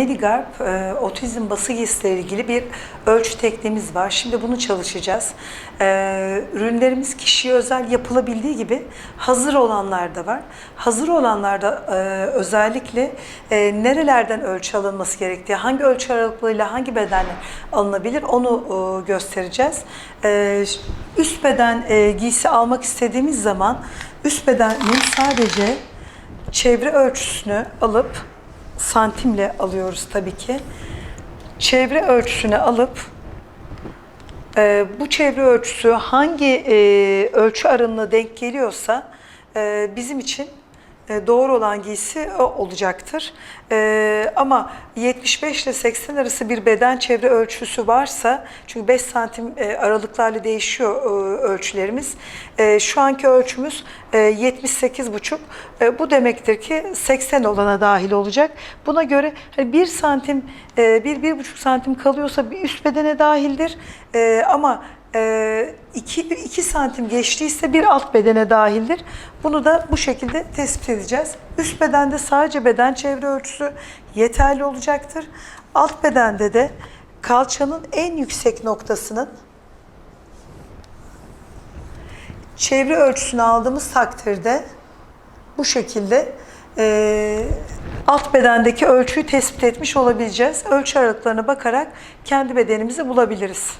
Medigarp e, otizm bası ile ilgili bir ölçü tekniğimiz var. Şimdi bunu çalışacağız. E, ürünlerimiz kişiye özel yapılabildiği gibi hazır olanlar da var. Hazır olanlarda e, özellikle e, nerelerden ölçü alınması gerektiği, hangi ölçü aralıklığıyla hangi bedenler alınabilir onu e, göstereceğiz. E, üst beden e, giysi almak istediğimiz zaman üst bedenin sadece çevre ölçüsünü alıp santimle alıyoruz tabii ki. Çevre ölçüsünü alıp e, bu çevre ölçüsü hangi e, ölçü aralığına denk geliyorsa e, bizim için doğru olan giysi o olacaktır. E, ama 75 ile 80 arası bir beden çevre ölçüsü varsa, çünkü 5 santim e, aralıklarla değişiyor e, ölçülerimiz. E, şu anki ölçümüz e, 78,5. E, bu demektir ki 80 olana dahil olacak. Buna göre hani 1 santim, e, 1-1,5 santim kalıyorsa bir üst bedene dahildir. E, ama 2, 2 santim geçtiyse bir alt bedene dahildir. Bunu da bu şekilde tespit edeceğiz. Üst bedende sadece beden çevre ölçüsü yeterli olacaktır. Alt bedende de kalçanın en yüksek noktasının çevre ölçüsünü aldığımız takdirde bu şekilde e, alt bedendeki ölçüyü tespit etmiş olabileceğiz. Ölçü aralıklarına bakarak kendi bedenimizi bulabiliriz.